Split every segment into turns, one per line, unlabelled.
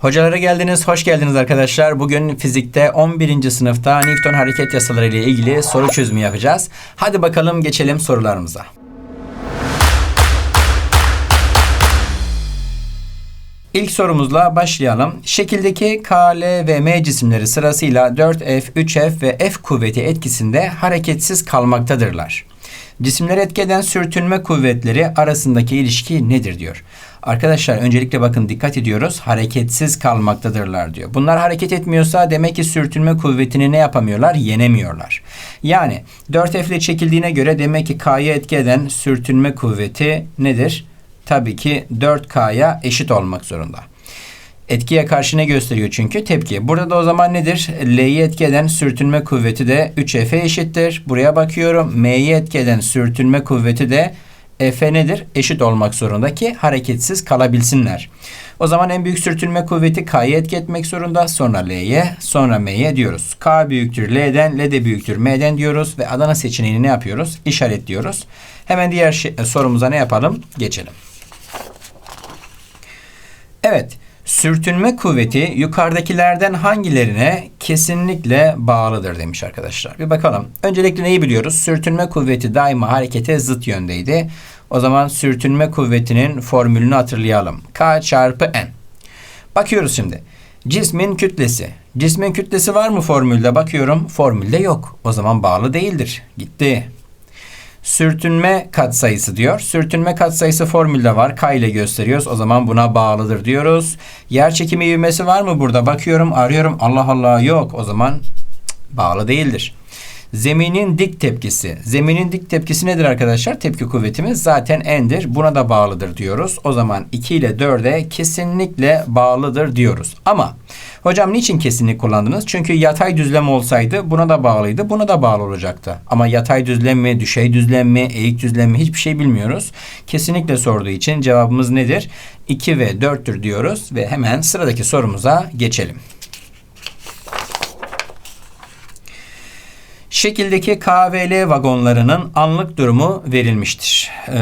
Hocalara geldiniz, hoş geldiniz arkadaşlar. Bugün fizikte 11. sınıfta Newton hareket yasaları ile ilgili soru çözümü yapacağız. Hadi bakalım geçelim sorularımıza. İlk sorumuzla başlayalım. Şekildeki K, L ve M cisimleri sırasıyla 4F, 3F ve F kuvveti etkisinde hareketsiz kalmaktadırlar. Cisimleri etki eden sürtünme kuvvetleri arasındaki ilişki nedir diyor. Arkadaşlar öncelikle bakın dikkat ediyoruz. Hareketsiz kalmaktadırlar diyor. Bunlar hareket etmiyorsa demek ki sürtünme kuvvetini ne yapamıyorlar? Yenemiyorlar. Yani 4F ile çekildiğine göre demek ki K'ya etki eden sürtünme kuvveti nedir? Tabii ki 4K'ya eşit olmak zorunda. Etkiye karşı ne gösteriyor çünkü? Tepki. Burada da o zaman nedir? L'yi etki eden sürtünme kuvveti de 3F'e eşittir. Buraya bakıyorum. M'yi etki eden sürtünme kuvveti de F nedir? Eşit olmak zorunda ki hareketsiz kalabilsinler. O zaman en büyük sürtünme kuvveti K'ya etki etmek zorunda. Sonra L'ye, sonra M'ye diyoruz. K büyüktür L'den, L de büyüktür M'den diyoruz ve Adana seçeneğini ne yapıyoruz? İşaretliyoruz. Hemen diğer şey, sorumuza ne yapalım? Geçelim. Evet. Sürtünme kuvveti yukarıdakilerden hangilerine kesinlikle bağlıdır demiş arkadaşlar. Bir bakalım. Öncelikle neyi biliyoruz? Sürtünme kuvveti daima harekete zıt yöndeydi. O zaman sürtünme kuvvetinin formülünü hatırlayalım. K çarpı N. Bakıyoruz şimdi. Cismin kütlesi. Cismin kütlesi var mı formülde? Bakıyorum. Formülde yok. O zaman bağlı değildir. Gitti. Sürtünme katsayısı diyor. Sürtünme katsayısı formülde var. K ile gösteriyoruz. O zaman buna bağlıdır diyoruz. Yer çekimi ivmesi var mı burada? Bakıyorum, arıyorum. Allah Allah yok. O zaman bağlı değildir. Zeminin dik tepkisi. Zeminin dik tepkisi nedir arkadaşlar? Tepki kuvvetimiz zaten n'dir. Buna da bağlıdır diyoruz. O zaman 2 ile 4'e kesinlikle bağlıdır diyoruz. Ama hocam niçin kesinlik kullandınız? Çünkü yatay düzlem olsaydı buna da bağlıydı. Buna da bağlı olacaktı. Ama yatay düzlem mi, düşey düzlem mi, eğik düzlem mi hiçbir şey bilmiyoruz. Kesinlikle sorduğu için cevabımız nedir? 2 ve 4'tür diyoruz ve hemen sıradaki sorumuza geçelim. Şekildeki K ve L vagonlarının anlık durumu verilmiştir. Ee,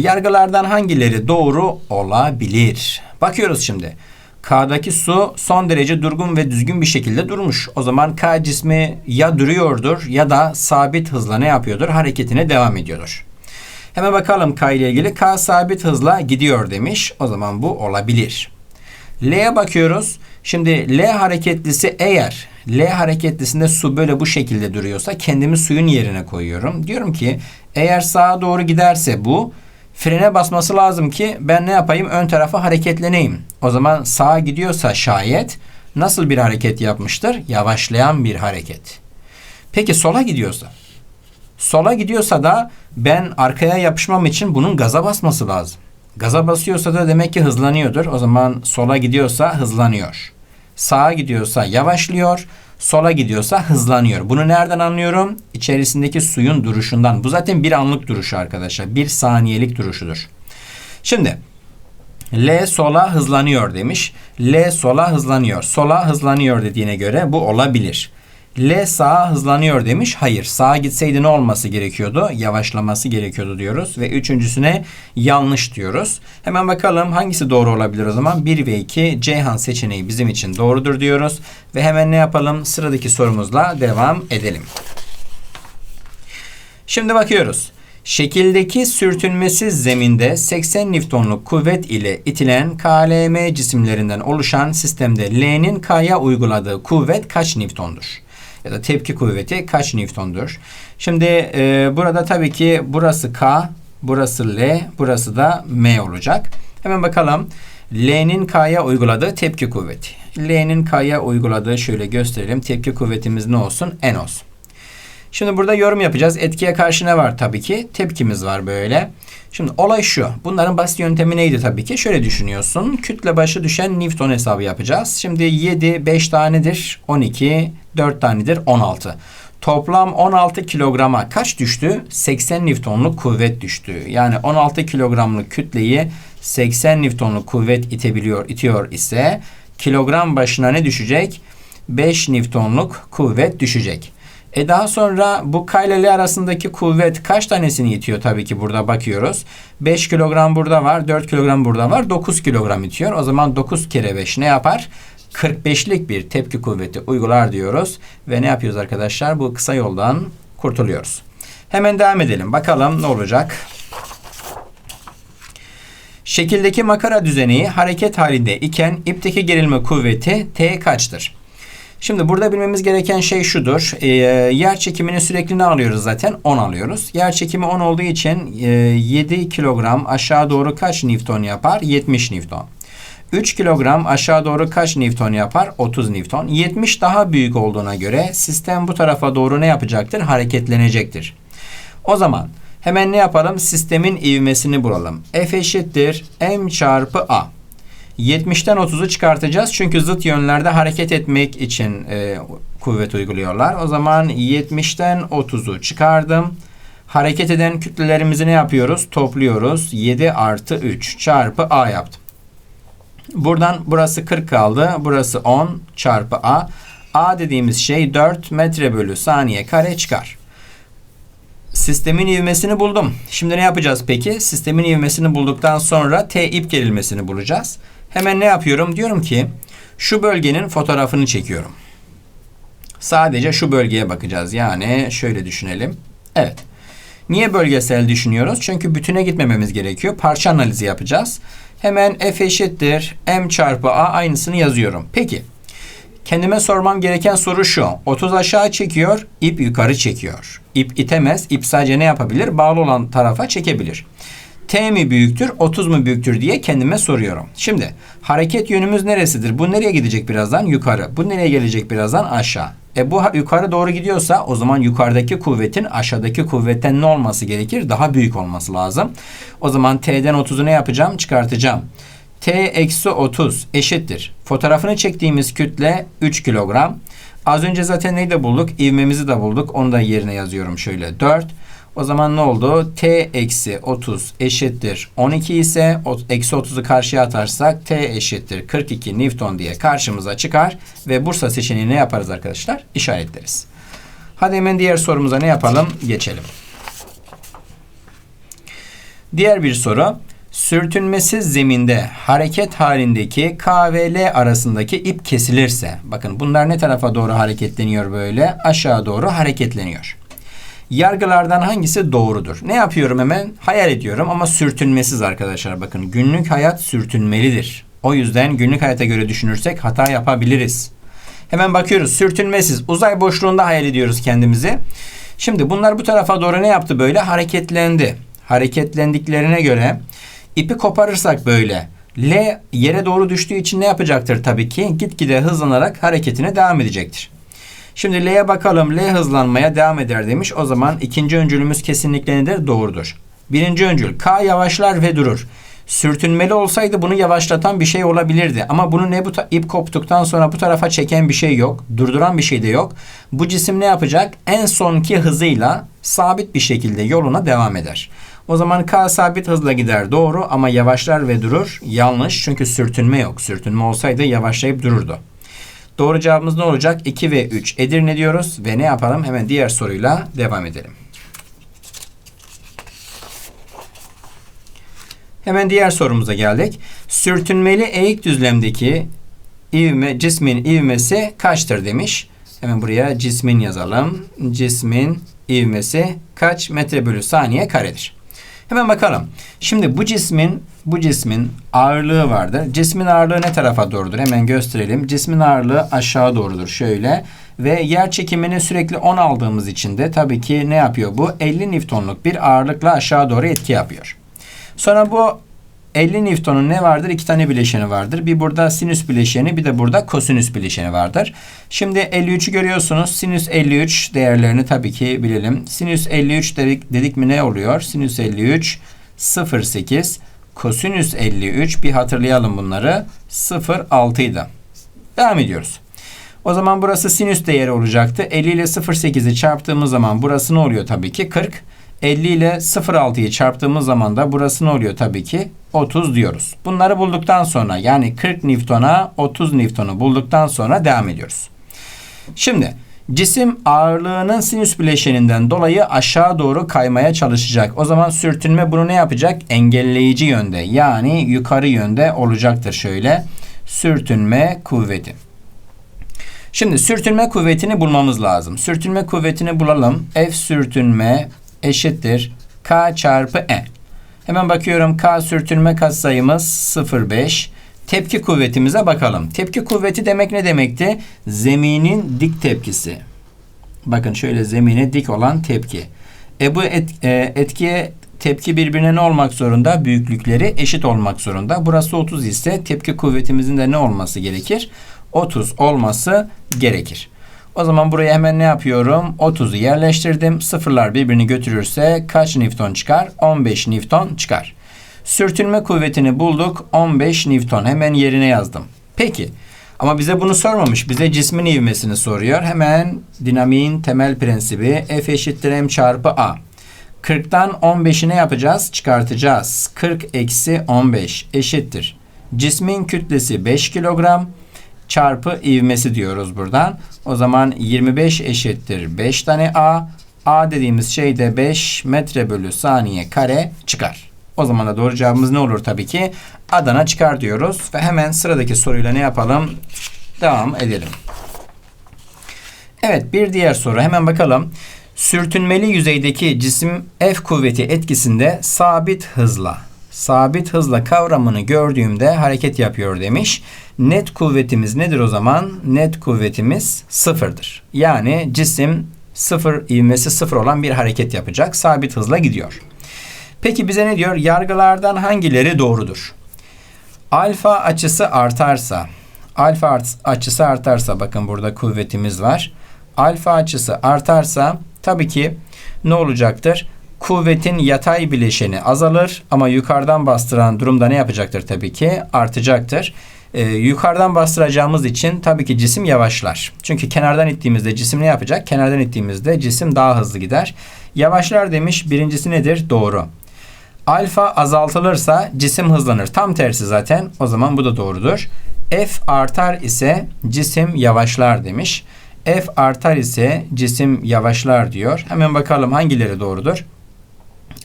yargılardan hangileri doğru olabilir? Bakıyoruz şimdi. K'daki su son derece durgun ve düzgün bir şekilde durmuş. O zaman K cismi ya duruyordur ya da sabit hızla ne yapıyordur? Hareketine devam ediyordur. Hemen bakalım K ile ilgili. K sabit hızla gidiyor demiş. O zaman bu olabilir. L'ye bakıyoruz. Şimdi L hareketlisi eğer L hareketlisinde su böyle bu şekilde duruyorsa kendimi suyun yerine koyuyorum. Diyorum ki eğer sağa doğru giderse bu frene basması lazım ki ben ne yapayım ön tarafa hareketleneyim. O zaman sağa gidiyorsa şayet nasıl bir hareket yapmıştır? Yavaşlayan bir hareket. Peki sola gidiyorsa? Sola gidiyorsa da ben arkaya yapışmam için bunun gaza basması lazım. Gaza basıyorsa da demek ki hızlanıyordur. O zaman sola gidiyorsa hızlanıyor. Sağa gidiyorsa yavaşlıyor. Sola gidiyorsa hızlanıyor. Bunu nereden anlıyorum? İçerisindeki suyun duruşundan. Bu zaten bir anlık duruşu arkadaşlar. Bir saniyelik duruşudur. Şimdi L sola hızlanıyor demiş. L sola hızlanıyor. Sola hızlanıyor dediğine göre bu olabilir. L sağa hızlanıyor demiş. Hayır. Sağa gitseydi ne olması gerekiyordu? Yavaşlaması gerekiyordu diyoruz. Ve üçüncüsüne yanlış diyoruz. Hemen bakalım hangisi doğru olabilir o zaman? 1 ve 2 Ceyhan seçeneği bizim için doğrudur diyoruz. Ve hemen ne yapalım? Sıradaki sorumuzla devam edelim. Şimdi bakıyoruz. Şekildeki sürtünmesiz zeminde 80 Newton'luk kuvvet ile itilen KLM cisimlerinden oluşan sistemde L'nin K'ya uyguladığı kuvvet kaç Newton'dur? Ya da tepki kuvveti kaç Newton'dur? Şimdi e, burada tabii ki burası K, burası L, burası da M olacak. Hemen bakalım. L'nin K'ya uyguladığı tepki kuvveti. L'nin K'ya uyguladığı şöyle gösterelim. Tepki kuvvetimiz ne olsun? N olsun. Şimdi burada yorum yapacağız. Etkiye karşı ne var tabii ki? Tepkimiz var böyle. Şimdi olay şu. Bunların basit yöntemi neydi tabii ki? Şöyle düşünüyorsun. Kütle başı düşen Newton hesabı yapacağız. Şimdi 7, 5 tanedir. 12, 4 tanedir. 16. Toplam 16 kilograma kaç düştü? 80 Newtonluk kuvvet düştü. Yani 16 kilogramlık kütleyi 80 Newtonluk kuvvet itebiliyor, itiyor ise kilogram başına ne düşecek? 5 Newtonluk kuvvet düşecek. E daha sonra bu K ile L arasındaki kuvvet kaç tanesini itiyor tabii ki burada bakıyoruz. 5 kilogram burada var, 4 kilogram burada var, 9 kilogram itiyor. O zaman 9 kere 5 ne yapar? 45'lik bir tepki kuvveti uygular diyoruz. Ve ne yapıyoruz arkadaşlar? Bu kısa yoldan kurtuluyoruz. Hemen devam edelim. Bakalım ne olacak? Şekildeki makara düzeneği hareket halinde iken ipteki gerilme kuvveti T kaçtır? Şimdi burada bilmemiz gereken şey şudur. E, yer çekimini sürekli ne alıyoruz zaten? 10 alıyoruz. Yer çekimi 10 olduğu için e, 7 kilogram aşağı doğru kaç Newton yapar? 70 Newton. 3 kilogram aşağı doğru kaç Newton yapar? 30 Newton. 70 daha büyük olduğuna göre sistem bu tarafa doğru ne yapacaktır? Hareketlenecektir. O zaman hemen ne yapalım? Sistemin ivmesini bulalım. F eşittir m çarpı a. 70'ten 30'u çıkartacağız. Çünkü zıt yönlerde hareket etmek için e, kuvvet uyguluyorlar. O zaman 70'ten 30'u çıkardım. Hareket eden kütlelerimizi ne yapıyoruz? Topluyoruz. 7 artı 3 çarpı a yaptım. Buradan burası 40 kaldı. Burası 10 çarpı a. a dediğimiz şey 4 metre bölü saniye kare çıkar. Sistemin ivmesini buldum. Şimdi ne yapacağız peki? Sistemin ivmesini bulduktan sonra T ip gerilmesini bulacağız. Hemen ne yapıyorum? Diyorum ki şu bölgenin fotoğrafını çekiyorum. Sadece şu bölgeye bakacağız. Yani şöyle düşünelim. Evet. Niye bölgesel düşünüyoruz? Çünkü bütüne gitmememiz gerekiyor. Parça analizi yapacağız. Hemen F eşittir M çarpı A aynısını yazıyorum. Peki. Kendime sormam gereken soru şu. 30 aşağı çekiyor, ip yukarı çekiyor. İp itemez, ip sadece ne yapabilir? Bağlı olan tarafa çekebilir. T mi büyüktür, 30 mu büyüktür diye kendime soruyorum. Şimdi hareket yönümüz neresidir? Bu nereye gidecek birazdan? Yukarı. Bu nereye gelecek birazdan? Aşağı. E bu yukarı doğru gidiyorsa o zaman yukarıdaki kuvvetin aşağıdaki kuvvetten ne olması gerekir? Daha büyük olması lazım. O zaman T'den 30'u ne yapacağım? Çıkartacağım. T eksi 30 eşittir. Fotoğrafını çektiğimiz kütle 3 kilogram. Az önce zaten neyi de bulduk? İvmemizi de bulduk. Onu da yerine yazıyorum şöyle 4. O zaman ne oldu? T eksi 30 eşittir 12 ise eksi 30'u karşıya atarsak T eşittir 42 Newton diye karşımıza çıkar. Ve Bursa seçeneğini ne yaparız arkadaşlar? İşaretleriz. Hadi hemen diğer sorumuza ne yapalım? Geçelim. Diğer bir soru. Sürtünmesiz zeminde hareket halindeki K ve L arasındaki ip kesilirse, bakın bunlar ne tarafa doğru hareketleniyor böyle? Aşağı doğru hareketleniyor. Yargılardan hangisi doğrudur? Ne yapıyorum hemen? Hayal ediyorum ama sürtünmesiz arkadaşlar. Bakın günlük hayat sürtünmelidir. O yüzden günlük hayata göre düşünürsek hata yapabiliriz. Hemen bakıyoruz. Sürtünmesiz. Uzay boşluğunda hayal ediyoruz kendimizi. Şimdi bunlar bu tarafa doğru ne yaptı böyle? Hareketlendi. Hareketlendiklerine göre ipi koparırsak böyle L yere doğru düştüğü için ne yapacaktır tabii ki? Gitgide hızlanarak hareketine devam edecektir. Şimdi L'ye bakalım. L hızlanmaya devam eder demiş. O zaman ikinci öncülümüz kesinlikle nedir? Doğrudur. Birinci öncül. K yavaşlar ve durur. Sürtünmeli olsaydı bunu yavaşlatan bir şey olabilirdi. Ama bunu ne bu ip koptuktan sonra bu tarafa çeken bir şey yok. Durduran bir şey de yok. Bu cisim ne yapacak? En sonki hızıyla sabit bir şekilde yoluna devam eder. O zaman K sabit hızla gider doğru ama yavaşlar ve durur yanlış. Çünkü sürtünme yok. Sürtünme olsaydı yavaşlayıp dururdu. Doğru cevabımız ne olacak? 2 ve 3 Edirne diyoruz ve ne yapalım? Hemen diğer soruyla devam edelim. Hemen diğer sorumuza geldik. Sürtünmeli eğik düzlemdeki ivme, cismin ivmesi kaçtır demiş. Hemen buraya cismin yazalım. Cismin ivmesi kaç metre bölü saniye karedir? Hemen bakalım. Şimdi bu cismin bu cismin ağırlığı vardır. Cismin ağırlığı ne tarafa doğrudur? Hemen gösterelim. Cismin ağırlığı aşağı doğrudur. Şöyle ve yer çekimini sürekli 10 aldığımız için de tabii ki ne yapıyor bu? 50 Newton'luk bir ağırlıkla aşağı doğru etki yapıyor. Sonra bu 50 Newton'un ne vardır? İki tane bileşeni vardır. Bir burada sinüs bileşeni bir de burada kosinüs bileşeni vardır. Şimdi 53'ü görüyorsunuz. Sinüs 53 değerlerini tabii ki bilelim. Sinüs 53 dedik, dedik mi ne oluyor? Sinüs 53 0.8 kosinüs 53 bir hatırlayalım bunları 0.6 idi. Devam ediyoruz. O zaman burası sinüs değeri olacaktı. 50 ile 0.8'i çarptığımız zaman burası ne oluyor tabii ki? 40. 50 ile 0.6'yı çarptığımız zaman da burası ne oluyor tabii ki? 30 diyoruz. Bunları bulduktan sonra yani 40 Newton'a 30 Newton'u bulduktan sonra devam ediyoruz. Şimdi Cisim ağırlığının sinüs bileşeninden dolayı aşağı doğru kaymaya çalışacak. O zaman sürtünme bunu ne yapacak? Engelleyici yönde yani yukarı yönde olacaktır şöyle. Sürtünme kuvveti. Şimdi sürtünme kuvvetini bulmamız lazım. Sürtünme kuvvetini bulalım. F sürtünme eşittir K çarpı E. Hemen bakıyorum K sürtünme katsayımız 0,5. Tepki kuvvetimize bakalım. Tepki kuvveti demek ne demekti? Zeminin dik tepkisi. Bakın şöyle zemine dik olan tepki. E bu et, e, etkiye tepki birbirine ne olmak zorunda? Büyüklükleri eşit olmak zorunda. Burası 30 ise tepki kuvvetimizin de ne olması gerekir? 30 olması gerekir. O zaman buraya hemen ne yapıyorum? 30'u yerleştirdim. Sıfırlar birbirini götürürse kaç Newton çıkar? 15 Newton çıkar. Sürtünme kuvvetini bulduk. 15 Newton. Hemen yerine yazdım. Peki. Ama bize bunu sormamış. Bize cismin ivmesini soruyor. Hemen dinamiğin temel prensibi F eşittir M çarpı A. 40'tan 15'i ne yapacağız? Çıkartacağız. 40 eksi 15 eşittir. Cismin kütlesi 5 kilogram çarpı ivmesi diyoruz buradan. O zaman 25 eşittir 5 tane A. A dediğimiz şey de 5 metre bölü saniye kare çıkar. O zaman da doğru cevabımız ne olur tabii ki? Adana çıkar diyoruz ve hemen sıradaki soruyla ne yapalım? Devam edelim. Evet bir diğer soru hemen bakalım. Sürtünmeli yüzeydeki cisim F kuvveti etkisinde sabit hızla sabit hızla kavramını gördüğümde hareket yapıyor demiş. Net kuvvetimiz nedir o zaman? Net kuvvetimiz sıfırdır. Yani cisim sıfır ivmesi sıfır olan bir hareket yapacak. Sabit hızla gidiyor. Peki bize ne diyor? Yargılardan hangileri doğrudur? Alfa açısı artarsa, alfa açısı artarsa bakın burada kuvvetimiz var. Alfa açısı artarsa tabii ki ne olacaktır? Kuvvetin yatay bileşeni azalır ama yukarıdan bastıran durumda ne yapacaktır tabii ki? Artacaktır. Ee, yukarıdan bastıracağımız için tabii ki cisim yavaşlar. Çünkü kenardan ittiğimizde cisim ne yapacak? Kenardan ittiğimizde cisim daha hızlı gider. Yavaşlar demiş. Birincisi nedir? Doğru. Alfa azaltılırsa cisim hızlanır. Tam tersi zaten. O zaman bu da doğrudur. F artar ise cisim yavaşlar demiş. F artar ise cisim yavaşlar diyor. Hemen bakalım hangileri doğrudur?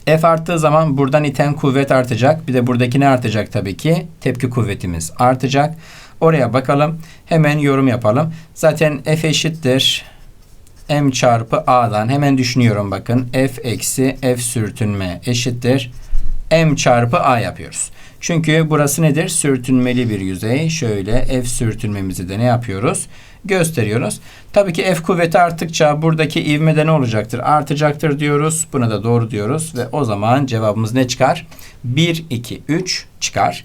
F arttığı zaman buradan iten kuvvet artacak. Bir de buradaki ne artacak tabii ki? Tepki kuvvetimiz artacak. Oraya bakalım. Hemen yorum yapalım. Zaten F eşittir. M çarpı A'dan hemen düşünüyorum bakın. F eksi F sürtünme eşittir. M çarpı A yapıyoruz. Çünkü burası nedir? Sürtünmeli bir yüzey. Şöyle F sürtünmemizi de ne yapıyoruz? Gösteriyoruz. Tabii ki F kuvveti arttıkça buradaki ivme de ne olacaktır? Artacaktır diyoruz. Buna da doğru diyoruz. Ve o zaman cevabımız ne çıkar? 1, 2, 3 çıkar.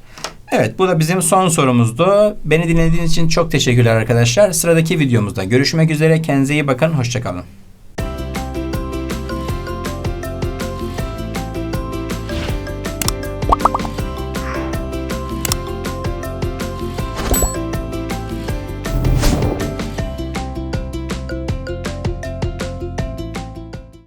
Evet bu da bizim son sorumuzdu. Beni dinlediğiniz için çok teşekkürler arkadaşlar. Sıradaki videomuzda görüşmek üzere. Kendinize iyi bakın. Hoşçakalın.